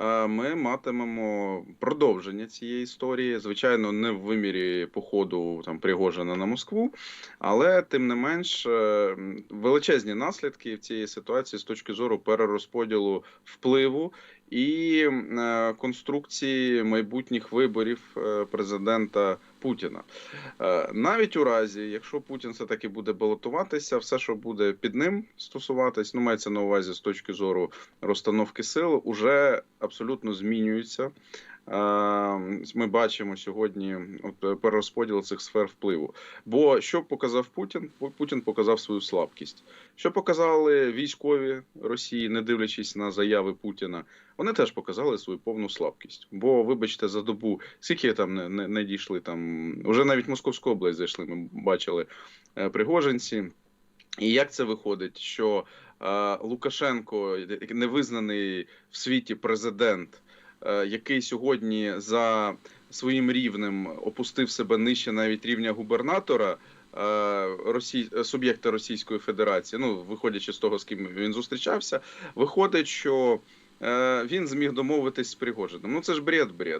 е, ми матимемо продовження цієї історії. Звичайно, не в вимірі походу там Пригожина на Москву, але тим не менш е, величезні наслідки в цієї ситуації з точки зору перерозподілу впливу і е, конструкції майбутніх виборів президента Путіна. Е, Навіть у разі, якщо Путін все таки буде балотуватися, все, що буде під ним стосуватись, ну мається на увазі з точки зору розстановки сил, уже абсолютно змінюється. Е, Ми бачимо сьогодні от, перерозподіл цих сфер впливу. Бо що показав Путін? Путін показав свою слабкість. Що показали військові Росії, не дивлячись на заяви Путіна, вони теж показали свою повну слабкість. Бо, вибачте, за добу скільки там не, не, не дійшли там, вже навіть Московську область зайшли. Ми бачили е, пригожинці. І як це виходить, що е, Лукашенко, невизнаний в світі президент, е, який сьогодні за своїм рівнем опустив себе нижче навіть рівня губернатора е, Росій... суб'єкта Російської Федерації, ну виходячи з того, з ким він зустрічався, виходить, що е, він зміг домовитись з Пригожином. Ну це ж бред, бред.